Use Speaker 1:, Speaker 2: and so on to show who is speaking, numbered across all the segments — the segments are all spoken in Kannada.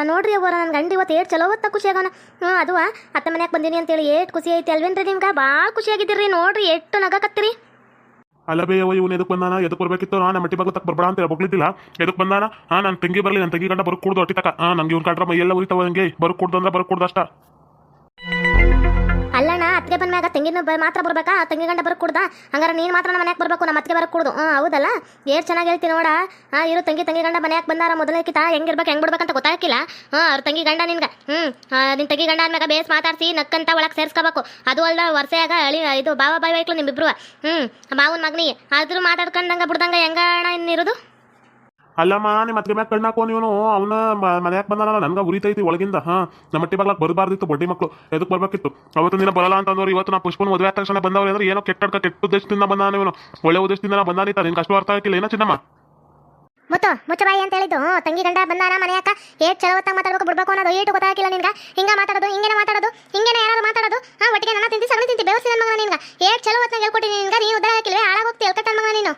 Speaker 1: ಅವರ ನೋಡ್ರಿ ಅವರ ನನ್ನ ಗಂಡ ಇವತ್ತು ಏಟ್ ಚಲೋ ಹೊತ್ತ ಖುಷಿ ಆಗೋಣ ಹ್ಞೂ ಅದು ಅತ್ತ ಮನ್ಯಾಗ ಬಂದೀನಿ ಅಂತೇಳಿ ಏಟ್ ಖುಷಿ ಐತಿ ಅಲ್ವೇನ್ರಿ ನಿಮ್ಗೆ? ಭಾಳ ಖುಷಿ ಆಗಿದ್ದೀರಿ ನೋಡ್ರಿ, ಎಷ್ಟು ನಗಕತ್ತೀರಿ.
Speaker 2: ಅಲ್ಲ ಬೇ ಅವ ಇವನು ಎದಕ್ಕೆ ಬಂದಾನ? ಎದಕ್ಕೆ ಬರ್ಬೇಕಿತ್ತು? ನಾ ನಮ್ಮ ಮಟ್ಟಿ ಬಗ್ಗೆ ತಕ್ಕ ಬರ್ಬೇಡ ಅಂತ ಬಗ್ಲಿದ್ದಿಲ್ಲ ಎದಕ್ಕೆ ಬಂದಾನ? ಹಾಂ ನನ್ನ ತಂಗಿ ಬರಲಿ ನನ್ನ ತಂಗಿ ಗಂಡ ಬರಕ್ಕೆ ಕೂಡ್ದು ಅಟ್ಟಿ ತಕ ಹಾ, ನಂಗೆ ಇವ್ನ ಕಂಡ್ರ ಎಲ್ಲ ಉರಿತಾವ ಹಂಗೆ. ಬರಕ್ಕೆ ಕೂಡ್ದು ಅಂದ್ರೆ ಬರಕ್ಕೆ ಕೂಡ್ದು ಅಷ್ಟ.
Speaker 1: ಅಲ್ಲಣ್ಣ ಮ್ಯಾಗ ತೆಂಗಿನ ಬ- ಮಾತ್ರ ಬರ್ಬೇಕಾ? ತಂಗಿ ಗಂಡ ಬರಕ್ ಕುಡ್ದ? ಹಂಗಾರೆ ನೀನು ಮಾತ್ರ ನಮ್ಮ ಮನ್ಯಾಗ ಬರ್ಬೇಕು, ನಮ್ಮ ಅತ್ತಿಗೆ ಬರಕ್ ಕುಡ್ದು. ಹ್ಞೂ ಹೌದಲ್ಲ? ಏರ್ ಚೆನ್ನಾಗಿ ಹೇಳ್ತಿ ನೋಡ. ಹಾಂ, ಇರು ತಂಗಿ ತಂಗಿ ಗಂಡ ಮನ್ಯಾಗ ಬಂದಾರ ಮೊದಲಕ್ಕಿತ ಹೆಂಗಿರ್ಬೇಕು ಹೆಂಗ್ ಬಿಡ್ಬೇಕಂತ ಗೊತ್ತಾಗಿಲ್ಲ ಹಾಂ, ಅವ್ರ ತಂಗಿ ಗಂಡ ನಿನ್ಗೆ. ಹ್ಞೂ ನಿನ್ನ ತಂಗಿ ಗಂಡ ಅಂದ್ಮ್ಯಾಗ ಬೇಸ್ ಮಾತಾಡಿಸಿ, ನಕ್ಕಂತ ಒಳಗೆ ಸೇರ್ಸ್ಕೋಬೇಕು. ಅದು ಅಲ್ಲ ವರ್ಷೆಯಾಗ ಅಳಿ ಇದು ಬಾವ ಬಾಯಿ ಬೈಕ್ಲು ನಿಮ್ಮಿಬ್ರು. ಹ್ಞೂ ಮಾವನ ಮಗನಿಗೆ ಆದರೂ ಮಾತಾಡ್ಕೊಂಡಂಗ, ಬಿಡ್ದಂಗ ಹೆಂಗ ಅಣ್ಣ ಇನ್ನಿರೋದು?
Speaker 2: ಅಲ್ಲಮ್ಮ ನಿಮ್ಮ ಮತ್ತೆ ಮ್ಯಾಗ ಹಾಕೋ ಇವನು, ಅವನ ಮನ್ಯಾಗ ಬಂದಾನ ನನ್ಗೆ ಉರಿತೈತಿ ಒಳಗಿಂದ. ಹಾ, ನಮ್ಮ ಮಟ್ಟಿ ಬರ್ಲಾಕ್ ಬರಬಾರ್ದಿತ್ತು, ಬಡ್ಡಿ ಮಕ್ಕಳು ಎದಕ್ಕೆ ಬರ್ಬೇಕಿತ್ತು? ಅವತ್ತು ದಿನ ಬರಲ್ಲ ಅಂತಂದವ್ರು, ಇವತ್ತು ನಾ ಪುಷ್ಪನ ಮದುವೆ ಆದ ತಕ್ಷಣ ಬಂದವ್ರು ಅಂದ್ರೆ ಏನೋ ಕೆಟ್ಟ ಕೆಟ್ಟ ಉದ್ದೇಶದಿಂದ ಬಂದಾನ ಇವನು. ಒಳ್ಳೆ ಉದ್ದೇಶದಿಂದ ನಾ ನಿನ್ ನಿನ್ಗೆ ಅಷ್ಟು ಅರ್ಥ ಆಗಿಲ್ಲ ಏನೋ ಚಿನ್ನಮ್ಮ?
Speaker 1: ಮುತ್ತು ಮುಚ್ಚಬಾಯಿ ಅಂತ ಹೇಳಿದ್ದು. ತಂಗಿ ಗಂಡ ಬಂದಾನ ಮನೆಯಾಕ ಏಟ್ ಚಲೋ ಹೊತ್ತಾಗ ಮಾತಾಡ್ಬೇಕು, ಬಿಡ್ಬೇಕು ಅನ್ನೋದು ಏಟು ಗೊತ್ತಾಗಿಲ್ಲ ನಿನ್ಗೆ? ಹಿಂಗ ಮಾತಾಡೋದು, ಹಿಂಗೇನ ಮಾತಾಡೋದು, ಹಿಂಗೇನ ಯಾರು ಮಾತಾಡೋದು? ಹಾ, ಒಟ್ಟಿಗೆ ನನ್ನ ತಿಂತಿ ಸಗಣಿ ತಿಂತಿ ಬೇವಸಿ ನನ್ನ ಮಗನ ನಿನ್ಗೆ? ಏಟ್ ಚಲೋ ಹೊತ್ತಾಗ ಹೇಳ್ಕೊಟ್ಟಿನಿ ನಿನ್ಗೆ ನೀನು ಉದ್ದಾರ ಹಾಕಿಲ್ವೇ ಹಾಳಾಗೋಗ್ತಿ ಎಲ್ಕಟ್ಟ ಮಗ ನೀನು?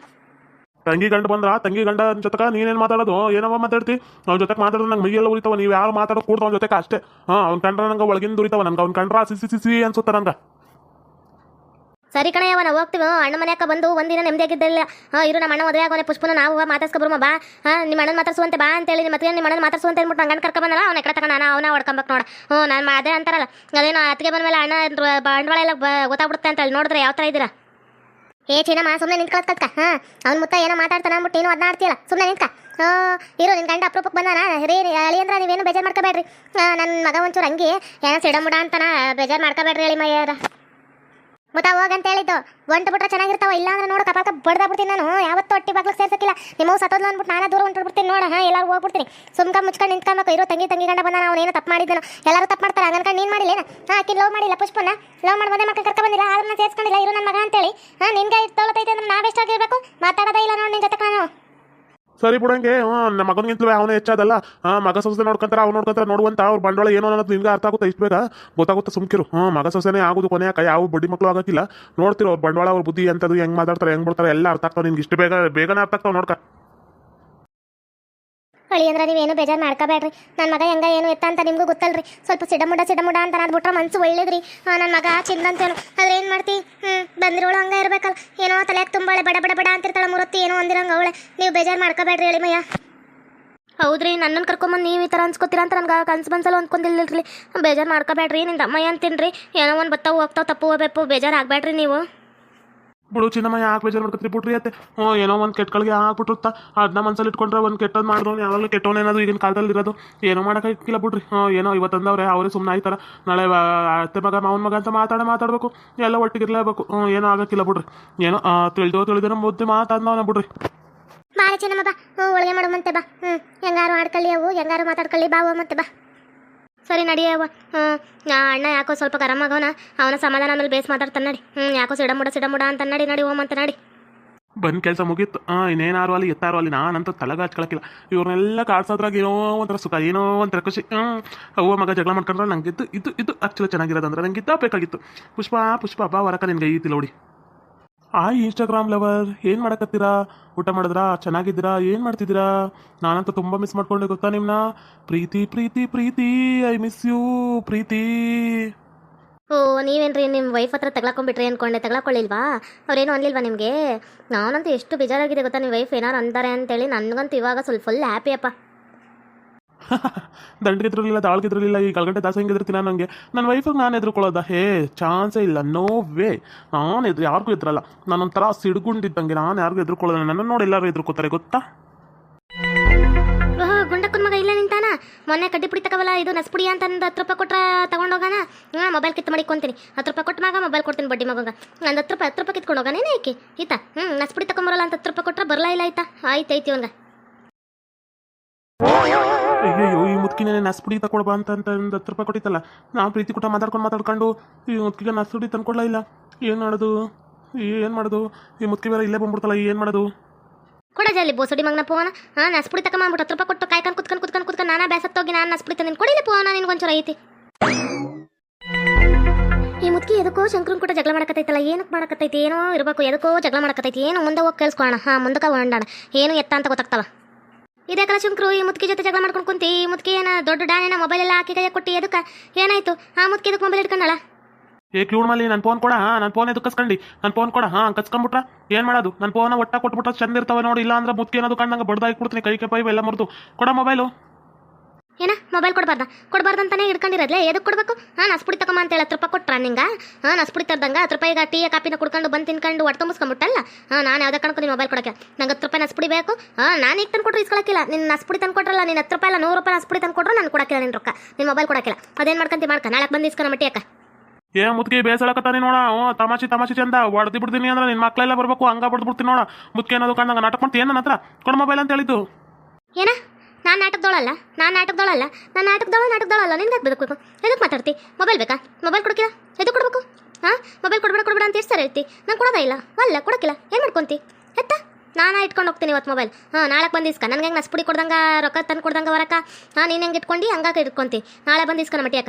Speaker 2: ತಂಗಿ ಗಂಡ ಬಂದ್ರ, ತಂಗಿ ಗಂಡ ಜೊತೆಗ ನೀನೇನ್ ಮಾತಾಡೋದು? ಏನವ ಮಾತಾಡ್ತಿ? ಅವ್ನ ಜೊತೆಗೆ ಮಾತಾಡೋದು ನಂಗೆ ಮೈಯೆಲ್ಲ ಉಳಿತಾವ ನೀವು ಯಾರು ಮಾತಾಡೋದು ಕೂಡ ಅವ್ನ ಜೊತೆಗೆ ಅಷ್ಟೇ. ಹಾ, ಅವ್ನ ಕಂಡ್ರ ನಂಗೆ ಒಳಗಿಂದ ಉರಿತಾವ. ನಂಗೆ ಅವ್ನ ಕಂಡ್ರ ಸಿಸಿ ಸಿಸಿ ಅನ್ಸುತ್ತ ನಂಗೆ.
Speaker 1: ಸರಿ ಕಣಯ್ಯವ ನಾವು ಹೋಗ್ತೀವಿ. ಅಣ್ಣ ಮನೆಯಕ್ಕ ಬಂದು ಒಂದಿನ ನೆಮ್ಮದಿಯಾಗಿದ್ದಿಲ್ಲ ಹಾ, ಇರು ನಮ್ಮ ಅಣ್ಣ ಮದುವೆ ಆಗೋನೆ. ಪುಷ್ಪನ ನಾವು ಮಾತಾಡ್ಸ್ಕೊಬ್ರಮ್ಮ ಬಾ. ಹಾಂ ನಿಮ್ಮ ಅಣ್ಣನ ಮಾತಾಡ್ಸುವಂತೆ, ಬಾ ಅಂತೇಳಿ. ನಿಮ್ಮ ಮತ್ತೆ ನಿಮ್ಮ ಅಣ್ಣನ ಮಾತಾಡ್ಸುವಂತೆ ಅಂದ್ಬಿಟ್ಟು ನಂಗೆ ಕರ್ಕ ಬಂದಲ್ಲ, ಅವ್ನ ಎಕಡೆ ತಗೊಂಡ ಅವನ ಹೊಡ್ಕೊಬೇಕು ನೋಡ. ಹ್ಞೂ ನಾನು ಅದೇ ಅಂತಾರಲ್ಲ. ಅದೇನೋ ಅತ್ತಿಗೆ ಬಂದ ಮೇಲೆ ಅಣ್ಣ ಬಂಡವಾಳ ಎಲ್ಲ ಗೊತ್ತಾಗ್ಬಿಡುತ್ತೆ ಅಂತ ಹೇಳಿ ನೋಡಿದ್ರೆ ಯಾವ ಥರ ಇದ್ದೀರಾ? ಏ ಚೀನಮ್ಮ ಸುಮ್ಮನೆ ನಿಂತ್ಕೊಳತ್ ಕತ್ಕ ಹಾ, ಅವ್ನ ಮುತ್ತ ಏನೋ ಮಾತಾಡ್ತಾನ ಅಂದ್ಬಿಟ್ಟು ನೀನು ಅದನ್ನ ಆಡ್ತೀಯಲ್ಲ ಸುಮ್ಮನೆ ನಿಂತ್ಕ. ಇರು, ನಿನ್ ಗಂಡ ಅಪ್ರೂಪಕ್ಕೆ ಬಂದಾನ? ರೀ ಅಳಿ ಅಂದ್ರೆ ನೀವೇನು ಬೇಜಾರು ಮಾಡ್ಕೋಬೇಡ್ರಿ. ನನ್ನ ಮಗ ಒಂಚೂರು ಹಂಗೆ, ಏನೋ ಸಿಡಮುಡ ಅಂತಾನ, ಬೇಜಾರು ಮಾಡ್ಕೋಬೇಡ್ರಿ ಹೇಳಿ ಮಯ್ಯಾರ ಮುತ್ತ ಹೋಗಂತ ಹೇಳಿದ್ದು. ಒಂಟು ಬಿಟ್ರೆ ಚೆನ್ನಾಗಿರ್ತಾವ, ಇಲ್ಲ ಅಂದ್ರೆ ನೋಡು ಕಪಾಕ ಬಡ್ದಾ ಬಿಡ್ತೀನಿ ನಾನು. ಯಾವತ್ತೂ ಹೊಟ್ಟಿ ಬಾಗ್ಲಿಗೆ ಸೇರ್ಸಕ್ಕಿಲ್ಲ. ನಿಮ್ಮ ಸತ್ತೋದ್ಲು ಅಂದ್ಬಿಟ್ಟು ನಾನೇ ದೂರ ಹೊಂಟ್ಬಿಡ್ತೀನಿ ನೋಡ ಹಾ ಎಲ್ಲರೂ ಹೋಗ್ಬಿಡ್ತೀನಿ ಸುಮ್ಕ ಮುಚ್ಕೊಂಡು ನಿಂತ್ಕೊಬೇಕು ಇರೋ, ತಂಗಿ ತಂಗಿ ಗಂಡ ನಾವು ಏನೋ ತಪ್ಪು ಮಾಡಿದ್ದನು ಎಲ್ಲರೂ ತಪ್ಪು ಮಾಡ್ತಾರೆ ಹಂಗನ್ಕೊಂಡು ನೀನು ಮಾಡಿಲ್ಲೇನ ಹಾ ಹಾಕಿ ಲವ್ ಮಾಡಿಲ್ಲ, ಪುಷ್ಪನ. ಲವ್ ಮಾಡಿ ಮದುವೆ ಮಾಡ್ಕೊಂಡು ಕರ್ಕ ಬಂದಿಲ್ಲ, ಆದ್ರೆ ನಾನು ಸೇರ್ಸ್ಕೊಂಡಿಲ್ಲ, ಇರು ನನ್ನ ಮಗ ಅಂತೇಳಿ. ಹಾ, ನಿನ್ಗೆ ತೊಳತೈತೆ ಅಂದ್ರೆ ನಾವೆಷ್ಟಾಗಿರ್ಬೇಕು ಮಾತಾಡೋದೇ ಇಲ್ಲ ನೋಡಿ ನಿನ್ ಜೊತೆ ನಾನು.
Speaker 2: ಸರಿ ಬಿಡಂಗೆ ಹ್ಞೂ ನಮ್ಮ ಮಗನಿಗಿಂತಲೂ ಅವನೇ ಹೆಚ್ಚಾದಲ್ಲ. ಹಾಂ, ಮಗ ಸೊಸೆ ನೋಡ್ಕೊಂತಾರ, ಅವ್ನು ನೋಡ್ಕೊಂತಾರ, ನೋಡುವಂತ ಅವ್ರ ಬಂಡವಾಳ ಏನು ಅನ್ನೋದು ನಿಮ್ಗೆ ಅರ್ಥ ಆಗುತ್ತೆ ಇಷ್ಟು ಬೇಗ? ಗೊತ್ತಾಗುತ್ತೆ ಸುಮ್ಕಿರು? ಹ್ಞೂ ಮಗ ಸೊಸೆನೇ ಆಗೋದು ಕೈ ಯಾವ ಬಡ್ಡಿ ಮಕ್ಕಳು ಆಗಕ್ಕಿಲ್ಲ. ನೋಡ್ತಿರೋ, ಬಂಡವಾಳ ಅವ್ರ ಬುದ್ಧಿ ಅಂತದ್ದು ಹೆಂಗ್ ಮಾತಾಡ್ತಾರೆ, ಹೆಂಗ್ ಬಿಡ್ತಾರೆ, ಎಲ್ಲ ಅರ್ಥ ಆಗ್ತಾವ ನಿಮ್ಗೆ ಇಷ್ಟು ಬೇಗ, ಬೇಗನೆ ಅರ್ಥ ಆಗ್ತಾವ ನೋಡ್ಕ.
Speaker 1: ಅಳಿಯಂದ್ರ ಅಂದ್ರೆ ನೀವೇನು ಬೇಜಾರು ಮಾಡ್ಕೋಬೇಡ್ರಿ. ನನ್ನ ಮಗ ಹೆಂಗ ಏನು ಎತ್ತ ಅಂತ ನಿಮಗೂ ಗೊತ್ತಲ್ರಿ. ಸ್ವಲ್ಪ ಸಿಡಮುಡ ಸಿಡಮುಡ ಅಂತ ಬಿಟ್ರೆ ಮನ್ಸು ಒಳ್ಳೇದ್ರಿ. ನನ್ನ ಮಗ ಚಿಂದ ಅಂತೇನು ಆದ್ರೆ ಏನು ಮಾಡ್ತಿ? ಬಂದಿರೋಳು ಹಂಗೆ ಇರಬೇಕಲ್ಲ. ಏನೋ ತಲೆಯಾಗ ತುಂಬಾಳೆ, ಬಡ ಬಡ ಬಡ ಅಂತಿರ್ತಾಳೆ ಮೂರತ್ತಿ, ಏನೋ ಅಂದಿರಂಗೆ ಅವಳೆ. ನೀವು ಬೇಜಾರು ಮಾಡ್ಕೋಬೇಡ್ರಿ ಹೇಳಿ ಮಯ್ಯ ಹೌದ್ರಿ ನನ್ನನ್ನು ಕರ್ಕೊಂಬಂದು ನೀವು ಈ ಥರ ಅನ್ಸ್ಕೊತೀರಾ ಅಂತ ನನ್ಗೆ ಕನ್ಸು ಬನ್ಸಲ್ಲ ಅಂದ್ಕೊಂಡಿಲ್ಲರಿ ಬೇಜಾರು ಮಾಡ್ಕೋಬೇಡ್ರಿ ನಿನ್ನ ಅಮ್ಮಯ್ಯ ರೀ ಏನೋ ಒಂದು ಬತ್ತಾವು ಹೋಗ್ತಾವೆ, ತಪ್ಪು ಹೋಗ್ಬೇಕು, ಬೇಜಾರು ಆಗಬೇಡ್ರಿ ನೀವು.
Speaker 2: ಬಿಡು ಚಿನ್ನಮ್ಮ, ಯಾಕೆ ಬೇಜಾರು ಮಾಡ್ಕೊತೀರಿ ಬಿಟ್ರಿ ಅತ್ತೆ? ಹ್ಞೂ ಏನೋ ಒಂದು ಕೆಟ್ಟಗಳಿಗೆ ಹಾಕ್ಬಿಟ್ಟಿರುತ್ತ ಅದನ್ನ ಮನ್ಸಲ್ಲಿ ಇಟ್ಕೊಂಡ್ರೆ ಒಂದು ಕೆಟ್ಟದ್ದು ಮಾಡಿದ್ರು ಯಾವಾಗಲೂ ಕೆಟ್ಟವನ ಏನಾದ್ರು ಈಗಿನ ಕಾಲದಲ್ಲಿ ಇರೋದು ಏನೋ ಮಾಡೋಕ್ಕಾಗಿಲ್ಲ ಬಿಡ್ರಿ ಹ್ಞೂ ಏನೋ ಇವತ್ತಂದವ್ರೆ ಅವರೇ ಸುಮ್ಮನೆ ಆಯ್ತಾರ. ನಾಳೆ ಅತ್ತೆ ಮಗ, ಮಾವನ ಮಗ ಅಂತ ಮಾತಾಡ ಮಾತಾಡಬೇಕು. ಎಲ್ಲ ಒಟ್ಟಿಗೆ ಇರಲೇಬೇಕು ಹ್ಞೂ ಏನೋ ಆಗಕ್ಕಿಲ್ಲ ಬಿಡ್ರಿ ಏನೋ ತಿಳಿದೋ ತಿಳಿದಿರೋ ಮುದ್ದೆ ಮಾತಾಡ್ದವನ ಬಿಡ್ರಿ
Speaker 1: ಬಾರಿ ಚೆನ್ನಮ್ಮ, ಬಾ. ಹ್ಞೂ ಒಳಗೆ ಮಾಡುವಂತೆ ಬಾ. ಹ್ಞೂ ಹೆಂಗಾರು ಆಡ್ಕೊಳ್ಳಿ ಅವು, ಹೆಂಗಾರು ಮಾತಾಡ್ಕೊಳ್ಳಿ ಬಾ ಮತ್ತೆ ಬಾ. ಸರಿ ನಡಿಯವ್ವ ಹ್ಞೂ ಅಣ್ಣ ಯಾಕೋ ಸ್ವಲ್ಪ ಗರಮಾಗವನ ಅವನ ಸಮಾಧಾನ ಆಮೇಲೆ ಬೇಸ್ ಮಾತಾಡ್ತಾನೆ ನಡಿ. ಹ್ಞೂ ಯಾಕೋ ಸಿಡಮುಡ ಸಿಡಮುಡ ಅಂತ ನಡಿ ನಡಿ ಓಮಂತ ನಡಿ.
Speaker 2: ಬಂದ್ ಕೆಲಸ ಮುಗೀತು. ಹಾಂ ಇನ್ನೇನಾರು ಅಲ್ಲಿ, ಎತ್ತಾರು ಅಲ್ಲಿ. ನಾನಂತೂ ತಲೆಗ ಹಚ್ಕೊಳಕ್ಕಿಲ್ಲ ಇವ್ರನ್ನೆಲ್ಲ ಕಾಡ್ಸೋದ್ರಾಗ ಏನೋ ಒಂಥರ ಸುಖ, ಏನೋ ಒಂಥರ ಖುಷಿ. ಅವ್ವ ಮಗ ಜಗಳ ಮಾಡ್ಕೊಂಡ್ರೆ ನಂಗೆ ಇದು ಇದು ಆ್ಯಕ್ಚುಲಿ ಚೆನ್ನಾಗಿರೋದಂದ್ರೆ ನಂಗೆ ಇದ್ದ ಬೇಕಾಗಿತ್ತು. ಪುಷ್ಪ ಪುಷ್ಪ, ಬಾ ವರಕ ನಿನ್ಗೆ ಐತಿ ನೋಡಿ ಆಯ್ ಇನ್ಸ್ಟಾಗ್ರಾಮ್ ಲವರ್ ಏನು ಮಾಡಕತ್ತೀರಾ? ಊಟ ಮಾಡಿದ್ರಾ? ಚೆನ್ನಾಗಿದ್ದೀರಾ? ಏನು ಮಾಡ್ತಿದ್ದೀರಾ? ನಾನಂತೂ ತುಂಬ ಮಿಸ್ ಮಾಡ್ಕೊಂಡೆ ಗೊತ್ತಾ ನಿಮ್ಮನ್ನ Preethi Preethi Preethi I miss you Preethi.
Speaker 1: ಓ, ನೀವೇನ್ರಿ ನಿಮ್ಮ ವೈಫ್ ಹತ್ರ ತಗ್ಲಾಕೊಂಡ್ಬಿಟ್ರಿ ಅನ್ಕೊಂಡೆ ತಗ್ಲಾಕೊಳ್ಳಿಲ್ವಾ? ಅವ್ರೇನು ಅನ್ಲಿಲ್ವಾ ನಿಮಗೆ? ನಾನಂತೂ ಎಷ್ಟು ಬೇಜಾರಾಗಿದೆ ಗೊತ್ತಾ ನಿಮ್ಮ ವೈಫ್ ಏನಾರು ಅಂತಾರೆ ಅಂತೇಳಿ ನನಗಂತೂ ಇವಾಗ ಸ್ವಲ್ಪ ಫುಲ್ ಹ್ಯಾಪಿ ಅಪ್ಪ
Speaker 2: ದಂಡ್ಗಿದ್ರಲಿಲ್ಲ ದಾಳ್ಗಿದ್ರಲಿಲ್ಲ ಈ ಗಲ್ಗಂಟೆ ದಾಸ ಹೆಂಗಿದ್ರತೀನಿ ನನಗೆ ನನ್ನ ವೈಫಿಗೆ ನಾನು ಎದುರ್ಕೊಳ್ಳೋದ. ಹೇ ಚಾನ್ಸೇ ಇಲ್ಲ ನೋ ವೇ ನಾನು ಎದುರು, ಯಾರಿಗೂ ಎದುರಲ್ಲ. ನಾನೊಂಥರ ಸಿಡ್ಗುಂಡಿದ್ದಂಗೆ ನಾನು ಯಾರಿಗೂ ಎದುರ್ಕೊಳ್ಳೋಲ್ಲ ನನ್ನ ನೋಡಿ ಎಲ್ಲರೂ ಎದುರ್ಕೋತಾರೆ, ಗೊತ್ತಾ?
Speaker 1: ಗುಂಡಕ್ಕನ ಮಗ ಇಲ್ಲ ನಿಂತಾನ? ಮೊನ್ನೆ ಕಡ್ಡಿ ಪುಡಿ ತಗೋವಲ್ಲ, ಇದು ನಸ್ಪುಡಿ ಅಂತ ಅಂದು ಹತ್ತು ರೂಪಾಯಿ ಕೊಟ್ರೆ ತಗೊಂಡೋಗಾನ? ಹಾಂ ಮೊಬೈಲ್ ಕಿತ್ತು ಮಾಡಿಕೊಂತೀನಿ ಹತ್ತು ರೂಪಾಯಿ ಕೊಟ್ಟು ಮಗ ಮೊಬೈಲ್ ಕೊಡ್ತೀನಿ ಬಡ್ಡಿ ಮಗಂಗ. ನಂದು ಹತ್ತು ರೂಪಾಯಿ ಹತ್ತು ರೂಪಾಯಿ ಕಿತ್ಕೊಂಡು ಹೋಗಾನೇನೆ ಆಯ್ಕೆ ಈತ? ಹ್ಞೂ ನಸ್ಪುಡಿ ತಗೊಂಬರಲ್ಲ ಅಂತ ಹತ್ತು ರೂಪಾಯಿ ಕೊಟ್ರೆ ಬರಲ್ಲ ಇಲ್ಲ ಆಯ್ತಾ, ಆಯ್ತು ಐತಿ ಅವ್ನ್ಗೆ
Speaker 2: ಈ ಮುದ್ಕಿನೇ ನಸ್ಪುಡಿ ತಗೊಳ್ಬಾ ಅಂತ ಅಂತ ಒಂದು ಹತ್ತು ರೂಪಾಯಿ ಕೊಟ್ಟಿತ್ತಲ್ಲ. ನಾವು ಪ್ರೀತಿ ಕೂಟ ಮಾತಾಡ್ಕೊಂಡು ಮಾತಾಡ್ಕೊಂಡು ಈ ಮುದ್ಕಿಗೆ ನಸ್ಪುಡಿ ತಂದ್ಕೊಡ್ಲಾ ಇಲ್ಲ? ಏನು ಮಾಡೋದು? ಏನು ಮಾಡೋದು? ಈ ಮುದ್ಕಿ ಬೇರೆ ಇಲ್ಲೇ ಬಂದ್ಬಿಡ್ತಲ್ಲ ಏನು ಮಾಡೋದು?
Speaker 1: ಕೊಡ ಜಲ್ಲಿ ಬೋಸಡಿ ಮಗನ ಪೋನ ಹಾಂ ನಸ್ಪುಡಿ ತಗೊಂಬಂದ್ಬಿಟ್ಟು ಹತ್ತು ರೂಪಾಯಿ ಕೊಟ್ಟು ಕಾಯ್ಕೊಂಡು ಕುತ್ಕೊಂಡು ಕುತ್ಕೊಂಡು ಕುತ್ಕೊಂಡು ನಾನಾ ಬೇಸತ್ತೋಗಿ ನಾನು ನಸ್ಪುಡಿ ಕೊಡಿಲಿ ಪೋನ ನಿನ್ಗೊಂಚೂರು ಐತಿ. ಈ ಮುದ್ಕಿ ಎದಕ್ಕೋ ಶಂಕರನ್ ಕೂಡ ಜಗಳ ಮಾಡಕತ್ತೈತಲ್ಲ ಏನಕ್ಕೆ ಮಾಡಕತ್ತೈತಿ? ಏನೋ ಇರಬೇಕು, ಎದಕ್ಕೋ ಜಗಳ ಮಾಡಕತ್ತೈತಿ? ಏನು ಮುಂದೆ ಹೋಗಿ ಕೇಳಿಸ್ಕೊಳ್ಳೋಣ ಹಾಂ, ಮುಂದಕ್ಕೆ ಹೊಂಡೋಣ ಏನು ಎತ್ತ ಅಂತ ಗೊತ್ತಾಗ್ತವ? ಇದೇ ಕಲ ಶುಂಕರು ಈ ಮುತ್ಕಿ ಜೊತೆ ಜಗಳ ಮಾಡ್ಕೊಂಡು ಕುಂತಿ. ಈ ಮುತ್ಕಿ ಏನ ದೊಡ್ಡ ಡಾನೇನ ಮೊಬೈಲ್ ಎಲ್ಲ ಹಾಕಿ ಕೈ ಕೊಟ್ಟಿ. ಅದಕ್ಕ ಏನಾಯ್ತು? ಆ ಮುತ್ಕಿ ಅದಕ್ಕೆ ಮೊಬೈಲ್ ಇಟ್ಕೊಂಡಳ
Speaker 2: ಏ ಕ್ಯೂಡ್ ಮಲ್ಲಿ ನನ್ನ ಫೋನ್ ಕೊಡ. ನನ್ನ ಫೋನ್ ಎದಕ್ಕೆ ಕಸ್ಕೊಂಡಿ? ನನ್ನ ಫೋನ್ ಕೊಡ. ಹಾ ಕಸ್ಕೊಂಬಿಟ್ರ ಏನು ಮಾಡೋದು? ನನ್ನ ಫೋನ ಒಟ್ಟ ಕೊಟ್ಬಿಟ್ರೆ ಚಂದ ಇರ್ತಾವೆ ನೋಡಿ. ಇಲ್ಲ ಅಂದ್ರೆ ಮುತ್ಕಿ ಅನ್ನೋದು ಕಂಡಂಗೆ ಬಡ್ದಾಗಿ ಕೊಡ್ತೀನಿ. ಕೈ ಕೈ ಎಲ್ಲ ಮುರಿದು. ಕೊಡ ಮೊಬೈಲು
Speaker 1: ಏನ? ಮೊಬೈಲ್ ಕೊಡಬಾರ್ದ? ಕೊಡಬಾರ್ದಂತಾನೆ ಇಟ್ಕೊಂಡಿರೋದ್ಲೆ ಎದಕ್ಕೆ ಕೊಡಬೇಕು? ಹಾಂ ನಸ್ಪುಡಿ ತಗೊಂಬ ಅಂತ ಹೇಳಿ ಹತ್ತು ರೂಪಾಯಿ ಕೊಟ್ರ ನಿಂಗ? ಹಾಂ ನಸ್ಪುಡಿ ತರ್ದಂಗ ಹತ್ತು ರೂಪಾಯಿಗೆ ಟೀ ಕಾಪಿನ ಕುಡ್ಕೊಂಡು ಬಂದು ತಿನ್ಕೊಂಡು ಹೊಟ್ಟೆ ತುಂಬಿಸ್ಕೊಂಬಿಟ್ಟಲ್ಲ? ಹಾಂ ನಾನು ಯಾವುದೇ ಕಣ್ಕೊಂಡು ಮೊಬೈಲ್ ಕೊಡಕ್ಕೆ. ನಂಗೆ ಹತ್ತು ರೂಪಾಯಿ ನಸ್ಪುಡಿ ಬೇಕು. ಹಾಂ ನಾನು ಈಗ ತಂದು ಕೊಟ್ಟರು ಇಸ್ಕೊಳಕ್ಕಿಲ್ಲ. ನಿನ್ನ ನಸ್ಪುಡಿ ತಂದು ಕೊಟ್ರಲ್ಲ ನೀನು ಹತ್ತು ರೂಪಾಯಿ ನೂರು ರೂಪಾಯಿ ನಸ್ಪುಡಿ ತಂದು ಕೊಟ್ಟರು ನಾನು ಕೊಡಕ್ಕಿಲ್ಲ ನಿನ್ನ ರೊಕ್ಕ. ನಿನ್ನ ಮೊಬೈಲ್ ಕೊಡಕ್ಕಿಲ್ಲ. ಅದೇನು ಮಾಡ್ಕೊಂತಿ ಮಾಡ್ಕ? ನಾಳೆ ಬಂದು ಇಸ್ಕೊಂಡು ಮಟ್ಟಿ ಅಕ್ಕ
Speaker 2: ಏ ಮುದ್ಕಿ ಬೇಸಳಕತ್ತಾನೆ ನೋಡ. ಹ್ಞೂ ತಮಾಷೆ ತಮಾಷೆ ಚಂದ. ಹೊಡೆದು ಬಿಡ್ತೀನಿ ಅಂದ್ರೆ ನಿನ್ನ ಮಕ್ಕಳೆಲ್ಲ ಬರಬೇಕು ಹಂಗ ಬಡ್ದು ಬಿಡ್ತೀನಿ ನೋಡ. ಮುದ್ಕೆ ಅನ್ನೋದು ಕಂಡಂಗೆ ನಾಟಕ ಮಾಡ್ತೀನಿ ನನ್ನ ಹತ್ರ? ಕೊಡ ಮೊಬೈಲ್ ಅಂತ ಹೇಳಿದ್ದು.
Speaker 1: ಏನ? ನಾನು ನಾಟಕದೊಳಲ್ಲ ನಾನು ನಾಟಕದೊಳಲ್ಲ, ನಾನು ನಾಟಕದೊಳ ನಾಟಕದೊಳಲ್ಲ ನಿನ್ಗೆ ಬದುಕಬೇಕು ಎದಕ್ಕೆ ಮಾತಾಡ್ತಿ? ಮೊಬೈಲ್ ಬೇಕಾ? ಮೊಬೈಲ್ ಕೊಡಕಿಲ್ಲ ಎದಕ್ಕೆ ಕೊಡಬೇಕು? ಹಾಂ? ಮೊಬೈಲ್ ಕೊಡ್ಬೇಡ ಕೊಡ್ಬೇಡ ಅಂತ ಎಷ್ಟು ಹೇಳ್ತಿ? ನಾನು ಕೊಡೋದ ಇಲ್ಲ. ಅಲ್ಲ ಕೊಡಕಿಲ್ಲ ಏನು ಮಾಡ್ಕೊಂತಿ? ಎತ್ತ? ನಾನು ಇಟ್ಕೊಂಡು ಹೋಗ್ತೀನಿ ಇವತ್ತು ಮೊಬೈಲ್ ಹಾಂ ನಾಳೆ ಬಂದು ಇಸ್ಕ ನನಗೆ ಹೆಂಗೆ ನಸ್ಪುಡಿ ಕೊಡ್ದಂಗ, ರೊಕ್ಕ ತಂದು ಕೊಡ್ದಂಗೆ ವರಕ ಹಾಂ, ನೀನು ಹೆಂಗೆ ಇಟ್ಕೊಂಡು, ಹಂಗಾಕ ಇಟ್ಕೊಂತಿ. ನಾಳೆ ಬಂದು ಇಸ್ಕ ಮಟ್ಟಿ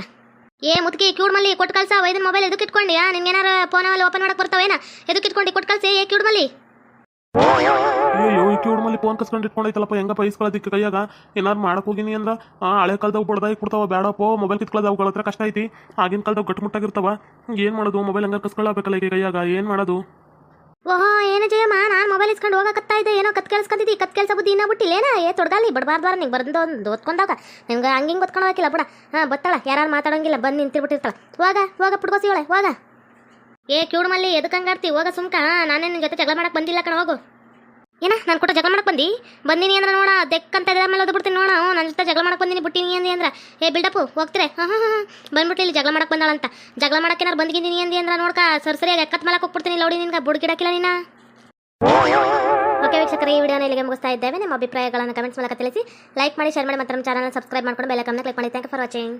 Speaker 1: ಏ ಮುದುಕಿ ಕ್ಯೂಡ್ ಮಲ್ಲಿ ಕೊಟ್ಟು ಕಳ್ಸ ವೈದನ್ ಮೊಬೈಲ್ ಎದಕ್ಕೆ ಇಟ್ಕೊಂಡಿ ನಿನ್ಗೆ ಏನಾರು ಫೋನಲ್ಲಿ ಓಪನ್ ಮಾಡಕ್ಕೆ ಬರ್ತಾವೇನ? ಎದಕ್ಕೆ ಇಟ್ಕೊಂಡು? ಕೊಟ್ಟು ಕಳ್ಸಿ? ಏ ಕ್ಯೂಡ್ ಮಲ್ಲಿ?
Speaker 2: ಅಯ್ಯೋ, ಈ ಕ್ಯೂಡ್ ಮಲ್ಲಿ ಫೋನ್ ಕಸ್ಕೊಂಡು ಇಟ್ಕೊಂಡೈತಲ್ಲಪ್ಪ ಹೆಂಗಪ್ಪ ಇಸ್ಕೊಳ್ಳೋದಕ್ಕೆ ಕೈಯಾಗ? ಏನಾರು ಮಾಡಕ್ಕೆ ಹೋಗಿನಿ ಅಂದ್ರೆ ಹಳೆ ಕಾಲದಾಗ ಬಡ್ದಾಗಿ ಕೊಡ್ತಾವ ಬೇಡಪ್ಪ ಮೊಬೈಲ್ ಕಿತ್ಕೊಳ್ಳೋದು ಅವುಗಳ ಹತ್ರ ಕಷ್ಟ ಐತಿ, ಆಗಿನ ಕಾಲದಾಗ ಗಟ್ಟಿಮುಟ್ಟಾಗಿರ್ತಾವ ಏನು ಮಾಡೋದು ಮೊಬೈಲ್ ಹಂಗ ಕಸ್ಕೊಳ್ಳಬೇಕಲ್ಲ ಈಗ ಕೈಯಾಗ, ಏನು ಮಾಡೋದು?
Speaker 1: ಓಹೋ, ಏನು ಜಯಮ್ಮ, ನಾನು ಮೊಬೈಲ್ ಇಸ್ಕೊಂಡು ಹೋಗಕತ್ತಾ ಇದ್ದೆ, ಏನೋ ಕತ್ ಕೇಳಿಸ್ಕೊಂತಿದ್ದಿ ಕತ್ ಕೆಲಸ ಬುದ್ಧಿ ಇನ್ನೂ ಬಿಟ್ಟಿಲ್ಲೇನ ಏ, ತೊಡ್ಗಾಲಿ ಬಿಡಬಾರ್ದಾರ ನಿಂಗೆ ಬರ್ದು ಒಂದು ಓದ್ಕೊಂಡಾಗ, ನಿಮ್ಗೆ ಹಂಗೆ ಹಿಂಗೆ ಓದ್ಕೊಂಡು ಹೋಗಿಲ್ಲ ಬಿಡ. ಹಾಂ, ಬತ್ತಾಳ ಯಾರು ಮಾತಾಡೋಂಗಿಲ್ಲ, ಬಂದು ನಿಂತಿರ್ಬಿಟ್ಟಿರ್ತಾಳ. ಹೋಗ ಹೋಗ ಪುಡ್ಕೋಸಿವಳೆ ಹೋಗ. ಏ, ಕ್ಯೂಡ್ ಮಲ್ಲಿ ಎದಕ್ಕೆ ಹಂಗಾಡ್ತಿ ಹೋಗ ಸುಮ್ಕ. ನಾನೇ ನಿನ್ನ ಜೊತೆ ಜಗಳ ಮಾಡಕ್ಕೆ ಬಂದಿಲ್ಲ ಕಣ, ಹೋಗು. ಏನ, ನಾನು ಕೂಡ ಜಗಳ ಮಾಡಕ್ಕೆ ಬಂದಿ? ಬಂದಿನಿ ಅಂದ್ರೆ ನೋಡ ದೆಕ್ಕಂತ ಇದ್ರ ಮೇಲೆ ಓದ್ಬಿಡ್ತೀನಿ ನೋಡ. ನನ್ನ ಜೊತೆ ಜಗಳ ಮಾಡಕ್ಕೆ ಬಂದಿನಿ, ಬಿಟ್ಟಿನಿ ಅಂದಿ ಅಂದ್ರೆ. ಏ ಬಿಲ್ಡಪ್ಪು ಹೋಗ್ತಾರೆ? ಹಾಂ ಹಾಂ ಹಾಂ ಬಂದ್ಬಿಟ್ಟು ಇಲ್ಲಿ ಜಗಳ ಮಾಡಕ್ಕೆ ಬಂದಾಳಂತ. ಜಗಳ ಮಾಡಕ್ಕೆ ಏನಾರು ಬಂದಿದ್ದೀನಿ ಅಂದಿ ಅಂದ್ರೆ ನೋಡ್ಕ, ಸರ್ ಸರಿಯಾಗಿ ಎಕ್ಕತ್ ಮಾಡಕ್ಕೆ ಹೋಗ್ಬಿಡ್ತೀನಿ ಲೌಡಿ ನಿನ್ಗೆ ಬುಡ್ಗಿಡಕ್ಕಿಲ್ಲ ನೀನ. ಓಕೆ ವೀಕ್ಷಕರ, ಈ ವಿಡಿಯೋನ ಇಲ್ಲಿಗೆ ಮುಗಿಸ್ತಾ ಇದ್ದೇವೆ. ನಿಮ್ಮ ಅಭಿಪ್ರಾಯಗಳನ್ನು ಕಮೆಂಟ್ಸ್ ಮೂಲಕ ತಿಳಿಸಿ. ಲೈಕ್ ಮಾಡಿ, ಶೇರ್ ಮಾಡಿ ಮತ್ತು ನಮ್ಮ ಚಾನಲ್ ಸಬ್ಸ್ಕ್ರೈಬ್ ಮಾಡ್ಕೊಂಡು ಬೆಲ್ಲ ಕ್ಲಿಕ್ ಮಾಡಿ. Thank for watching